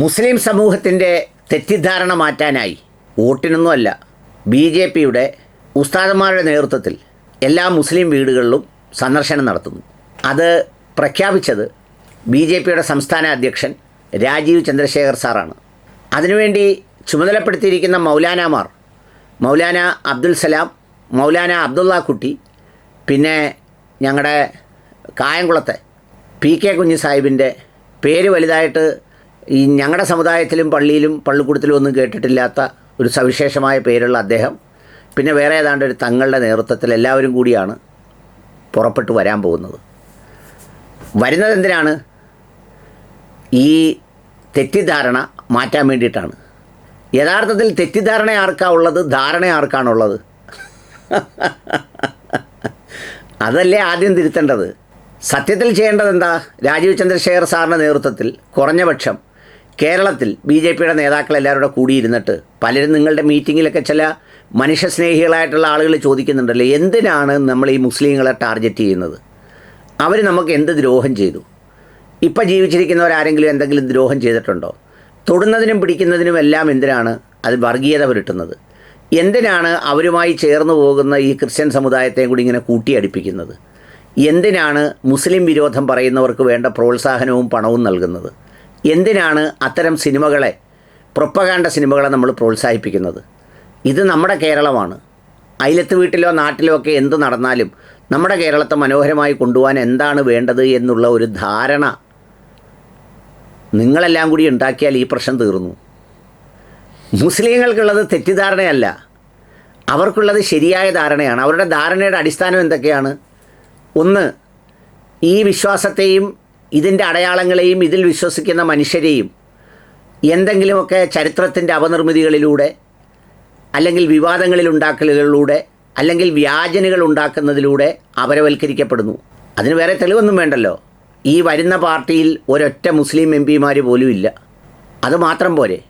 മുസ്ലിം സമൂഹത്തിന്റെ തെറ്റിദ്ധാരണ മാറ്റാനായി വോട്ടിനൊന്നുമല്ല B J പിയുടെ ഉസ്താദന്മാരുടെ നേതൃത്വത്തിൽ എല്ലാ മുസ്ലിം വീടുകളിലും സന്ദർശനം നടത്തുന്നു. അത് പ്രഖ്യാപിച്ചത് ബി ജെ പിയുടെ സംസ്ഥാന അധ്യക്ഷൻ രാജീവ് ചന്ദ്രശേഖർ സാറാണ്. അതിനുവേണ്ടി ചുമതലപ്പെടുത്തിയിരിക്കുന്ന മൗലാനമാർ മൗലാന അബ്ദുൽ സലാം മൗലാന അബ്ദുള്ള കുട്ടി പിന്നെ ഞങ്ങളുടെ കായംകുളത്തെ പി കെ കുഞ്ഞു സാഹിബിന്റെ പേര് വലുതായിട്ട് ഈ ഞങ്ങളുടെ സമുദായത്തിലും പള്ളിയിലും പള്ളിക്കൂടത്തിലും ഒന്നും കേട്ടിട്ടില്ലാത്ത ഒരു സവിശേഷമായ പേരുള്ള അദ്ദേഹം പിന്നെ വേറെ ഏതാണ്ട് ഒരു തങ്ങളുടെ നേതൃത്വത്തിൽ എല്ലാവരും കൂടിയാണ് പുറപ്പെട്ടു വരാൻ പോകുന്നത്. വരുന്നത് എന്തിനാണ് ഈ തെറ്റിദ്ധാരണ മാറ്റാൻ വേണ്ടിയിട്ടാണ്. യഥാർത്ഥത്തിൽ തെറ്റിദ്ധാരണ ആർക്കാ ഉള്ളത്? ധാരണ ആർക്കാണുള്ളത് അതല്ലേ ആദ്യം തിരുത്തേണ്ടത്. സത്യത്തിൽ ചെയ്യേണ്ടത് എന്താ രാജീവ് ചന്ദ്രശേഖർ സാറിന്റെ നേതൃത്വത്തിൽ കുറഞ്ഞ പക്ഷം കേരളത്തിൽ ബി ജെ പിയുടെ നേതാക്കൾ എല്ലാവരും കൂടെ കൂടിയിരുന്നിട്ട് പലരും നിങ്ങളുടെ മീറ്റിങ്ങിലൊക്കെ ചില മനുഷ്യസ്നേഹികളായിട്ടുള്ള ആളുകൾ ചോദിക്കുന്നുണ്ടല്ലോ? എന്തിനാണ് നമ്മൾ ഈ മുസ്ലിങ്ങളെ ടാർഗറ്റ് ചെയ്യുന്നത്? അവർ നമുക്ക് എന്ത് ദ്രോഹം ചെയ്തു? ഇപ്പം ജീവിച്ചിരിക്കുന്നവരാരെങ്കിലും എന്തെങ്കിലും ദ്രോഹം ചെയ്തിട്ടുണ്ടോ? തൊടുന്നതിനും പിടിക്കുന്നതിനും എല്ലാം എന്തിനാണ് അത് വർഗീയത പുരട്ടുന്നത് എന്തിനാണ് അവരുമായി ചേർന്ന് പോകുന്ന ഈ ക്രിസ്ത്യൻ സമുദായത്തെയും കൂടി ഇങ്ങനെ കൂട്ടിയടിപ്പിക്കുന്നത്? എന്തിനാണ് മുസ്ലിം വിരോധം പറയുന്നവർക്ക് വേണ്ട പ്രോത്സാഹനവും പണവും നൽകുന്നത്? എന്തിനാണ് അത്തരം സിനിമകളെ പ്രൊപ്പകാണ്ട സിനിമകളെ നമ്മൾ പ്രോത്സാഹിപ്പിക്കുന്നത്? ഇത് നമ്മുടെ കേരളമാണ്. അയലത്ത് വീട്ടിലോ നാട്ടിലോ ഒക്കെ എന്ത് നടന്നാലും നമ്മുടെ കേരളത്തെ മനോഹരമായി കൊണ്ടുപോകാൻ എന്താണ് വേണ്ടത് എന്നുള്ള ഒരു ധാരണ നിങ്ങളെല്ലാം കൂടി ഉണ്ടാക്കിയാൽ ഈ പ്രശ്നം തീർന്നു. മുസ്ലിങ്ങൾക്കുള്ളത് തെറ്റിദ്ധാരണയല്ല. അവർക്കുള്ളത് ശരിയായ ധാരണയാണ്. അവരുടെ ധാരണയുടെ അടിസ്ഥാനം എന്തൊക്കെയാണ്? ഒന്ന് ഈ വിശ്വാസത്തെയും ഇതിന്റെ അടയാളങ്ങളെയും ഇതിൽ വിശ്വസിക്കുന്ന മനുഷ്യരെയും എന്തെങ്കിലുമൊക്കെ ചരിത്രത്തിന്റെ അപനിർമ്മിതികളിലൂടെ അല്ലെങ്കിൽ വിവാദങ്ങളിൽ ഉണ്ടാക്കലുകളിലൂടെ അല്ലെങ്കിൽ വ്യാജനുകൾ ഉണ്ടാക്കുന്നതിലൂടെ അപരവൽക്കരിക്കപ്പെടുന്നു അതിന് വേറെ തെളിവൊന്നും വേണ്ടല്ലോ. ഈ വരുന്ന പാർട്ടിയിൽ ഒരൊറ്റ മുസ്ലിം എം പിമാർ പോലും ഇല്ല. അത് മാത്രം പോരെ.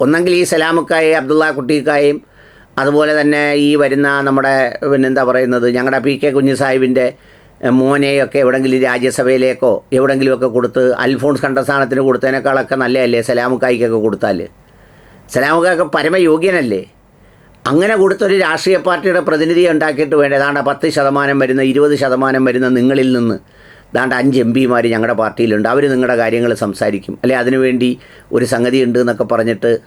ഒന്നെങ്കിൽ ഈ സലാമുക്കായെ അബ്ദുള്ള കുട്ടിക്കായും അതുപോലെ തന്നെ ഈ വരുന്ന നമ്മുടെ പിന്നെന്താ പറയുന്നത് ഞങ്ങളുടെ പി കെ കുഞ്ഞു സാഹിബിന്റെ മോനെയൊക്കെ എവിടെങ്കിലും രാജ്യസഭയിലേക്കോ എവിടെങ്കിലുമൊക്കെ കൊടുത്ത് അൽഫോൺസ് കണ്ടസ്ഥാനത്തിന് കൊടുത്തതിനേക്കാളൊക്കെ നല്ലതല്ലേ സലാമുക്കായിക്കൊക്കെ കൊടുത്താൽ സലാമുക്കായൊക്കെ പരമയോഗ്യനല്ലേ? അങ്ങനെ കൊടുത്തൊരു രാഷ്ട്രീയ പാർട്ടിയുടെ പ്രതിനിധിയെ ഉണ്ടാക്കിയിട്ട് വേണ്ട? ഏതാണ്ട് പത്ത് ശതമാനം വരുന്ന ഇരുപത് ശതമാനം വരുന്ന നിങ്ങളിൽ നിന്ന് ദാണ്ട് അഞ്ച് എം പിമാർ ഞങ്ങളുടെ പാർട്ടിയിലുണ്ട്. അവർ നിങ്ങളുടെ കാര്യങ്ങൾ സംസാരിക്കും. അല്ലെ? അതിനുവേണ്ടി ഒരു സംഗതി ഉണ്ട് എന്നൊക്കെ പറഞ്ഞിട്ട്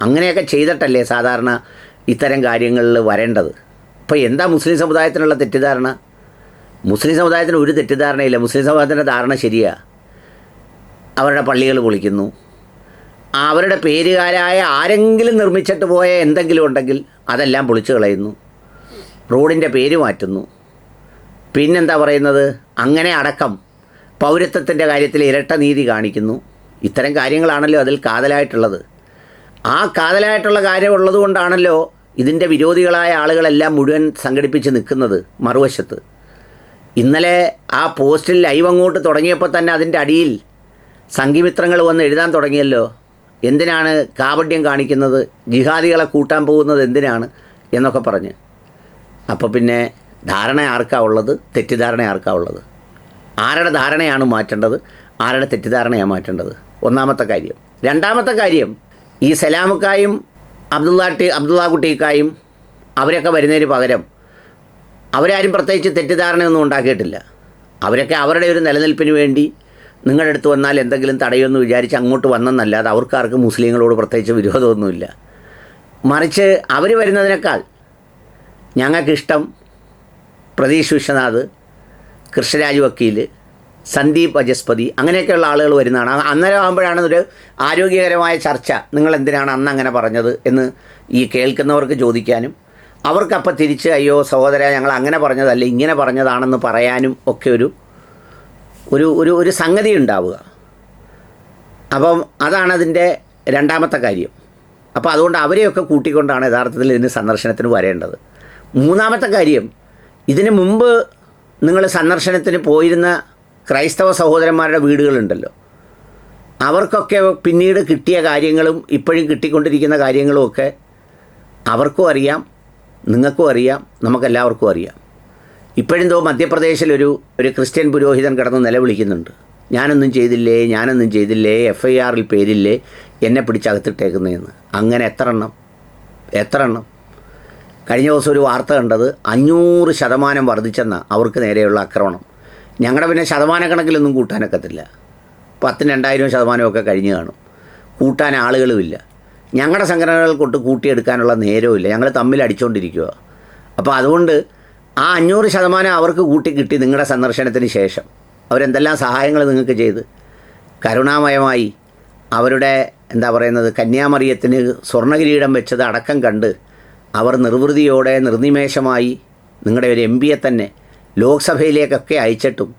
അങ്ങനെയൊക്കെ ചെയ്തിട്ടല്ലേ സാധാരണ ഇത്തരം കാര്യങ്ങളിൽ വരേണ്ടത്? ഇപ്പോൾ എന്താ മുസ്ലിം സമുദായത്തിനുള്ള തെറ്റിദ്ധാരണ? മുസ്ലിം സമുദായത്തിന് ഒരു തെറ്റിദ്ധാരണയില്ല. മുസ്ലിം സമുദായത്തിന്റെ ധാരണ ശരിയാണ് അവരുടെ പള്ളികൾ പൊളിക്കുന്നു. അവരുടെ പേരുകാരായ ആരെങ്കിലും നിർമ്മിച്ചിട്ട് പോയ എന്തെങ്കിലും ഉണ്ടെങ്കിൽ അതെല്ലാം പൊളിച്ചു കളയുന്നു. റോഡിന്റെ പേര് മാറ്റുന്നു. പിന്നെന്താ പറയുന്നത്? അങ്ങനെ അടക്കം പൗരത്വത്തിന്റെ കാര്യത്തിൽ ഇരട്ട നീതി കാണിക്കുന്നു. ഇത്തരം കാര്യങ്ങളാണല്ലോ അതിൽ കാതലായിട്ടുള്ളത്. ആ കാതലായിട്ടുള്ള കാര്യം ഉള്ളതുകൊണ്ടാണല്ലോ ഇതിന്റെ വിരോധികളായ ആളുകളെല്ലാം മുഴുവൻ സംഘടിപ്പിച്ച് നിൽക്കുന്നത് മറുവശത്ത്. ഇന്നലെ ആ പോസ്റ്റിൽ ലൈവ് അങ്ങോട്ട് തുടങ്ങിയപ്പോൾ തന്നെ അതിന്റെ അടിയിൽ സംഘിമിത്രങ്ങൾ വന്ന് എഴുതാൻ തുടങ്ങിയല്ലോ. എന്തിനാണ് കാപട്യം കാണിക്കുന്നത്? ജിഹാദികളെ കൂട്ടാൻ പോകുന്നത് എന്തിനാണ് എന്നൊക്കെ പറഞ്ഞ്. അപ്പോൾ പിന്നെ ധാരണ ആർക്കാ ഉള്ളത്? തെറ്റിദ്ധാരണ ആർക്കാ ഉള്ളത്? ആരുടെ ധാരണയാണ് മാറ്റേണ്ടത്? ആരുടെ തെറ്റിദ്ധാരണയാണ് മാറ്റേണ്ടത്? ഒന്നാമത്തെ കാര്യം. രണ്ടാമത്തെ കാര്യം ഈ സലാമുക്കായും അബ്ദുള്ളാട്ടി അബ്ദുള്ള കുട്ടിക്കായും അവരൊക്കെ വരുന്നതിന് പകരം അവരാരും പ്രത്യേകിച്ച് തെറ്റിദ്ധാരണയൊന്നും ഉണ്ടാക്കിയിട്ടില്ല. അവരൊക്കെ അവരുടെ ഒരു നിലനിൽപ്പിന് വേണ്ടി നിങ്ങളുടെ അടുത്ത് വന്നാൽ എന്തെങ്കിലും തടയുമെന്ന് വിചാരിച്ച് അങ്ങോട്ട് വന്നെന്നല്ലാതെ അവർക്കാർക്ക് മുസ്ലിങ്ങളോട് പ്രത്യേകിച്ച് വിരോധമൊന്നുമില്ല. മറിച്ച് അവർ വരുന്നതിനേക്കാൾ ഞങ്ങൾക്കിഷ്ടം പ്രതീഷ് വിശ്വനാഥ് കൃഷ്ണരാജ് വക്കീൽ സന്ദീപ് വജസ്പതി അങ്ങനെയൊക്കെയുള്ള ആളുകൾ വരുന്നതാണ്. അന്നേരം ആകുമ്പോഴാണ് ഒരു ആരോഗ്യകരമായ ചർച്ച. നിങ്ങൾ എന്തിനാണ് അന്ന് അങ്ങനെ പറഞ്ഞത് എന്ന് ഈ കേൾക്കുന്നവർക്ക് ചോദിക്കാനും അവർക്കപ്പം തിരിച്ച് അയ്യോ സഹോദര ഞങ്ങൾ അങ്ങനെ പറഞ്ഞതല്ല ഇങ്ങനെ പറഞ്ഞതാണെന്ന് പറയാനും ഒക്കെ ഒരു ഒരു ഒരു ഒരു സംഗതി ഉണ്ടാവുക. അപ്പം അതാണ് അതിന്റെ രണ്ടാമത്തെ കാര്യം. അപ്പോൾ അതുകൊണ്ട് അവരെയൊക്കെ കൂട്ടിക്കൊണ്ടാണ് യഥാർത്ഥത്തിൽ ഇതിന് സന്ദർശനത്തിന് വരേണ്ടത്. മൂന്നാമത്തെ കാര്യം ഇതിന് മുമ്പ് നിങ്ങൾ സന്ദർശനത്തിന് പോയിരുന്ന ക്രൈസ്തവ സഹോദരന്മാരുടെ വീടുകളുണ്ടല്ലോ. അവർക്കൊക്കെ പിന്നീട് കിട്ടിയ കാര്യങ്ങളും ഇപ്പോഴും കിട്ടിക്കൊണ്ടിരിക്കുന്ന കാര്യങ്ങളും ഒക്കെ അവർക്കും അറിയാം. നിങ്ങൾക്കും അറിയാം നമുക്കെല്ലാവർക്കും അറിയാം. ഇപ്പോഴെന്തോ മധ്യപ്രദേശിലൊരു ഒരു ക്രിസ്ത്യൻ പുരോഹിതൻ കിടന്ന് നിലവിളിക്കുന്നുണ്ട്. ഞാനൊന്നും ചെയ്തില്ലേ ഞാനൊന്നും ചെയ്തില്ലേ എഫ് ഐ ആറിൽ പേരില്ലേ എന്നെ പിടിച്ചകത്തിട്ടേക്കുന്നതെന്ന് അങ്ങനെ എത്ര എണ്ണം? എത്ര എണ്ണം? കഴിഞ്ഞ ദിവസം ഒരു വാർത്ത കണ്ടത് അഞ്ഞൂറ് ശതമാനം വർദ്ധിച്ചെന്ന അവർക്ക് നേരെയുള്ള ആക്രമണം. ഞങ്ങളുടെ പിന്നെ ശതമാന കണക്കിലൊന്നും കൂട്ടാനൊക്കത്തില്ല. പത്തിന് രണ്ടായിരം ശതമാനമൊക്കെ കഴിഞ്ഞ് കാണും. കൂട്ടാൻ ആളുകളുമില്ല. ഞങ്ങളുടെ സംഘടനകൾ കൊണ്ട് കൂട്ടിയെടുക്കാനുള്ള നേരവുമില്ല. ഞങ്ങൾ തമ്മിൽ അടിച്ചുകൊണ്ടിരിക്കുക അപ്പോൾ അതുകൊണ്ട് ആ അഞ്ഞൂറ് ശതമാനം അവർക്ക് കൂട്ടി കിട്ടി നിങ്ങളുടെ സന്ദർശനത്തിന് ശേഷം. അവരെന്തെല്ലാം സഹായങ്ങൾ നിങ്ങൾക്ക് ചെയ്ത്? കരുണാമയമായി അവരുടെ എന്താ പറയുന്നത് കന്യാമറിയത്തിന് സ്വർണകിരീടം വെച്ചത് അടക്കം കണ്ട് അവർ നിർവൃതിയോടെ നിർനിമേഷമായി നിങ്ങളുടെ ഒരു എം പിയെ തന്നെ ലോക്സഭയിലേക്കൊക്കെ അയച്ചിട്ടും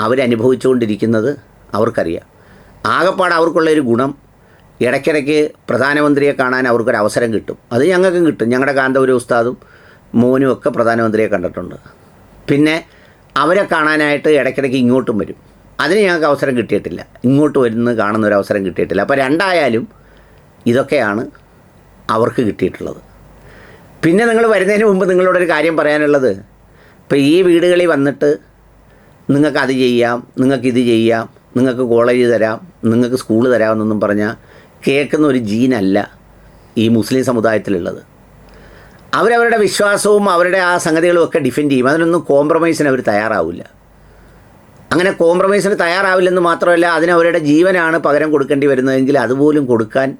അവരനുഭവിച്ചുകൊണ്ടിരിക്കുന്നത് അവർക്കറിയാം. ആകപ്പാട് അവർക്കുള്ള ഒരു ഗുണം ഇടയ്ക്കിടയ്ക്ക് പ്രധാനമന്ത്രിയെ കാണാൻ അവർക്കൊരു അവസരം കിട്ടും. അത് ഞങ്ങൾക്കും കിട്ടും. ഞങ്ങളുടെ കാന്തപുര ഉസ്താദും മോനും ഒക്കെ പ്രധാനമന്ത്രിയെ കണ്ടിട്ടുണ്ട്. പിന്നെ അവരെ കാണാനായിട്ട് ഇടയ്ക്കിടയ്ക്ക് ഇങ്ങോട്ടും വരും. അതിന് ഞങ്ങൾക്ക് അവസരം കിട്ടിയിട്ടില്ല. ഇങ്ങോട്ട് വരുന്ന കാണുന്ന ഒരു അവസരം കിട്ടിയിട്ടില്ല. അപ്പോൾ രണ്ടായാലും ഇതൊക്കെയാണ് അവർക്ക് കിട്ടിയിട്ടുള്ളത്. പിന്നെ നിങ്ങൾ വരുന്നതിന് മുമ്പ് നിങ്ങളോടൊരു കാര്യം പറയാനുള്ളത്. ഇപ്പോൾ ഈ വീടുകളിൽ വന്നിട്ട് നിങ്ങൾക്ക് അത് ചെയ്യാം നിങ്ങൾക്ക് ഇത് ചെയ്യാം നിങ്ങൾക്ക് കോളേജ് തരാം നിങ്ങൾക്ക് സ്കൂൾ തരാമെന്നൊന്നും പറഞ്ഞാൽ കേൾക്കുന്ന ഒരു ജീനല്ല ഈ മുസ്ലിം സമുദായത്തിലുള്ളത്. അവരവരുടെ വിശ്വാസവും അവരുടെ ആ സംഗതികളും ഒക്കെ ഡിഫെൻഡ് ചെയ്യും. അതിനൊന്നും കോംപ്രമൈസിന് അവർ തയ്യാറാവില്ല. അങ്ങനെ കോംപ്രമൈസിന് തയ്യാറാവില്ലെന്ന് മാത്രമല്ല അതിനവരുടെ ജീവനാണ് പകരം കൊടുക്കേണ്ടി വരുന്നതെങ്കിൽ അതുപോലും കൊടുക്കാൻ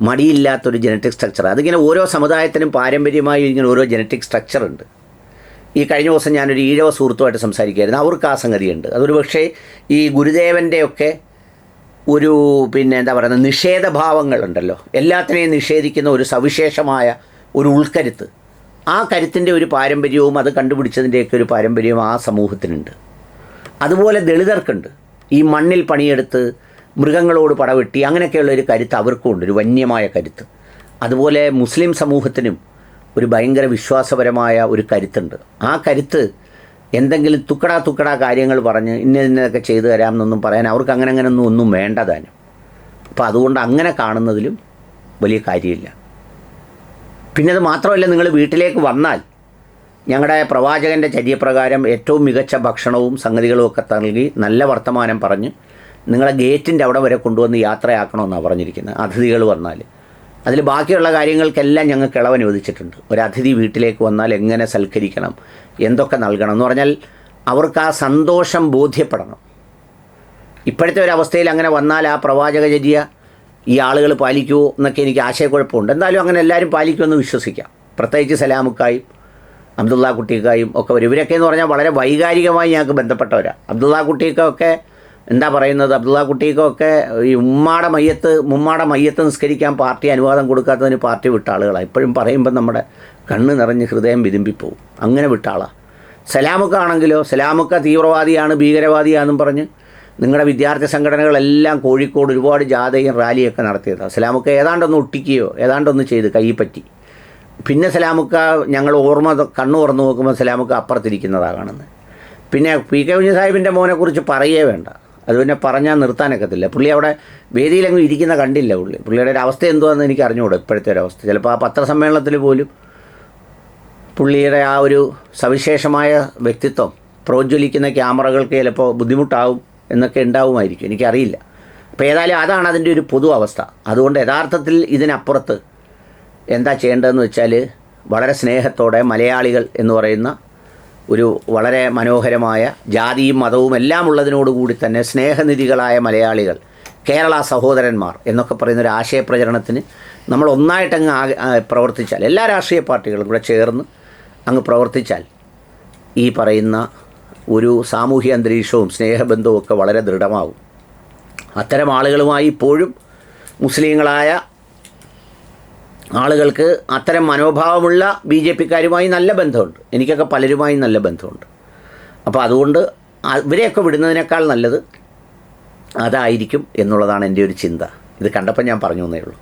മടിയില്ലാത്തൊരു ജനറ്റിക് സ്ട്രക്ചർ അതിങ്ങനെ ഓരോ സമുദായത്തിനും പാരമ്പര്യമായി ഇങ്ങനെ ഓരോ ജനറ്റിക് സ്ട്രക്ചർ ഉണ്ട് ഈ കഴിഞ്ഞ ദിവസം ഞാനൊരു ഈഴവ സുഹൃത്തുമായിട്ട് സംസാരിക്കുകയായിരുന്നു. അവർക്ക് ആ സംഗതിയുണ്ട്. അതൊരു പക്ഷേ ഈ ഗുരുദേവന്റെയൊക്കെ ഒരു പിന്നെ എന്താ പറയുന്നത് നിഷേധഭാവങ്ങളുണ്ടല്ലോ. എല്ലാത്തിനെയും നിഷേധിക്കുന്ന ഒരു സവിശേഷമായ ഒരു ഉൾക്കരുത്ത്. ആ കരുത്തിന്റെ ഒരു പാരമ്പര്യവും അത് കണ്ടുപിടിച്ചതിന്റെയൊക്കെ ഒരു പാരമ്പര്യവും ആ സമൂഹത്തിനുണ്ട്. അതുപോലെ ദളിതർക്കുണ്ട്. ഈ മണ്ണിൽ പണിയെടുത്ത് മൃഗങ്ങളോട് പടവെട്ടി അങ്ങനെയൊക്കെയുള്ള ഒരു കരുത്ത് അവർക്കും ഉണ്ട് ഒരു വന്യമായ കരുത്ത്. അതുപോലെ മുസ്ലിം സമൂഹത്തിനും ഒരു ഭയങ്കര വിശ്വാസപരമായ ഒരു കരുത്തുണ്ട്. ആ കരുത്ത് എന്തെങ്കിലും തുക്കടാ തുക്കടാ കാര്യങ്ങൾ പറഞ്ഞ് ഇന്ന ഇന്നതൊക്കെ ചെയ്തു തരാമെന്നൊന്നും പറയാൻ അവർക്ക് അങ്ങനെ അങ്ങനെ ഒന്നും ഒന്നും വേണ്ട താനും. അപ്പോൾ അതുകൊണ്ട് അങ്ങനെ കാണുന്നതിലും വലിയ കാര്യമില്ല. പിന്നെ അത് മാത്രമല്ല നിങ്ങൾ വീട്ടിലേക്ക് വന്നാൽ ഞങ്ങളുടെ പ്രവാചകന്റെ ചര്യപ്രകാരം ഏറ്റവും മികച്ച ഭക്ഷണവും സംഗതികളും ഒക്കെ നൽകി നല്ല വർത്തമാനം പറഞ്ഞ് നിങ്ങളെ ഗേറ്റിന്റെ അവിടെ വരെ കൊണ്ടുവന്ന് യാത്രയാക്കണമെന്നാണ് പറഞ്ഞിരിക്കുന്നത്. അതിഥികൾ വന്നാൽ അതിൽ ബാക്കിയുള്ള കാര്യങ്ങൾക്കെല്ലാം ഞങ്ങൾക്ക് ഇളവ് അനുവദിച്ചിട്ടുണ്ട്. ഒരു അതിഥി വീട്ടിലേക്ക് വന്നാൽ എങ്ങനെ സൽക്കരിക്കണം? എന്തൊക്കെ നൽകണം? എന്ന് പറഞ്ഞാൽ അവർക്ക് ആ സന്തോഷം ബോധ്യപ്പെടണം. ഇപ്പോഴത്തെ ഒരു അവസ്ഥയിൽ അങ്ങനെ വന്നാൽ ആ പ്രവാചക ചര്യ ഈ ആളുകൾ പാലിക്കുമോ എന്നൊക്കെ എനിക്ക് ആശയക്കുഴപ്പമുണ്ട്. എന്തായാലും അങ്ങനെ എല്ലാവരും പാലിക്കുമെന്ന് വിശ്വസിക്കാം. പ്രത്യേകിച്ച് സലാമുക്കായും അബ്ദുള്ള കുട്ടിക്കായും ഒക്കെ വരും. ഇവരൊക്കെ എന്ന് പറഞ്ഞാൽ വളരെ വൈകാരികമായി ഞങ്ങൾക്ക് ബന്ധപ്പെട്ടവരാണ് അബ്ദുള്ള കുട്ടിക്കൊക്കെ എന്താ പറയുന്നത്? അബ്ദുള്ള കുട്ടിക്കൊക്കെ ഈ ഉമ്മാടെ മയ്യത്ത് മുമ്മാടെ മയ്യത്ത് നിസ്കരിക്കാൻ പാർട്ടി അനുവാദം കൊടുക്കാത്തതിന് പാർട്ടി വിട്ട ആളുകളാണ് ഇപ്പോഴും പറയുമ്പോൾ നമ്മുടെ കണ്ണ് നിറഞ്ഞ് ഹൃദയം വിതുമ്പിപ്പോവും. അങ്ങനെ വിട്ട ആളാണ് സലാമുക്ക ആണെങ്കിലോ സലാമുക്ക തീവ്രവാദിയാണ് ഭീകരവാദിയാണെന്നും പറഞ്ഞ് നിങ്ങളുടെ വിദ്യാർത്ഥി സംഘടനകളെല്ലാം കോഴിക്കോട് ഒരുപാട് ജാഥയും റാലിയൊക്കെ നടത്തിയതാണ് സലാമുക്ക ഏതാണ്ടൊന്ന് ഒട്ടിക്കുകയോ ഏതാണ്ടൊന്ന് ചെയ്ത് കൈ പറ്റി. പിന്നെ സലാമുക്ക ഞങ്ങൾ ഓർമ്മ കണ്ണു തുറന്നു നോക്കുമ്പോൾ സലാമുക്ക അപ്പുറത്തിരിക്കുന്നതാണ് കാണുന്നത്. പിന്നെ പി കെ കുഞ്ഞു സാഹിബിന്റെ മോനെക്കുറിച്ച് പറയേ വേണ്ട. അത് പിന്നെ പറഞ്ഞാൽ നിർത്താനൊക്കത്തില്ല. പുള്ളി അവിടെ വേദിയിലങ്ങ് ഇരിക്കുന്ന കണ്ടില്ല പുള്ളി. പുള്ളിയുടെ ഒരു അവസ്ഥ എന്തുവാന്ന് എനിക്ക് അറിഞ്ഞുകൂടും ഇപ്പോഴത്തെ ഒരു അവസ്ഥ. ചിലപ്പോൾ ആ പത്രസമ്മേളനത്തിൽ പോലും പുള്ളിയുടെ ആ ഒരു സവിശേഷമായ വ്യക്തിത്വം പ്രോജ്വലിക്കുന്ന ക്യാമറകൾക്ക് ചിലപ്പോൾ ബുദ്ധിമുട്ടാവും എന്നൊക്കെ ഉണ്ടാവുമായിരിക്കും. എനിക്കറിയില്ല. അപ്പോൾ ഏതായാലും അതാണ് അതിന്റെ ഒരു പൊതു അവസ്ഥ. അതുകൊണ്ട് യഥാർത്ഥത്തിൽ ഇതിനപ്പുറത്ത് എന്താ ചെയ്യേണ്ടതെന്ന് വെച്ചാൽ വളരെ സ്നേഹത്തോടെ മലയാളികൾ എന്ന് പറയുന്ന ഒരു വളരെ മനോഹരമായ ജാതിയും മതവും എല്ലാം ഉള്ളതിനോടുകൂടി തന്നെ സ്നേഹനിധികളായ മലയാളികൾ കേരള സഹോദരന്മാർ എന്നൊക്കെ പറയുന്ന ഒരു ആശയപ്രചരണത്തിന് നമ്മൾ ഒന്നായിട്ടങ്ങ് പ്രവർത്തിച്ചാൽ എല്ലാ രാഷ്ട്രീയ പാർട്ടികളും കൂടെ ചേർന്ന് അങ്ങ് പ്രവർത്തിച്ചാൽ ഈ പറയുന്ന ഒരു സാമൂഹ്യ അന്തരീക്ഷവും സ്നേഹബന്ധവും ഒക്കെ വളരെ ദൃഢമാകും. അത്തരം ആളുകളുമായി ഇപ്പോഴും മുസ്ലിങ്ങളായ ആളുകൾക്ക് അത്തരം മനോഭാവമുള്ള ബി ജെ പിക്കാരുമായി നല്ല ബന്ധമുണ്ട്. എനിക്കൊക്കെ പലരുമായി നല്ല ബന്ധമുണ്ട്. അപ്പോൾ അതുകൊണ്ട് ഇവരെയൊക്കെ വിടുന്നതിനേക്കാൾ നല്ലത് അതായിരിക്കും എന്നുള്ളതാണ് എന്റെ ഒരു ചിന്ത. ഇത് കണ്ടപ്പോൾ ഞാൻ പറഞ്ഞു എന്നേ ഉള്ളൂ.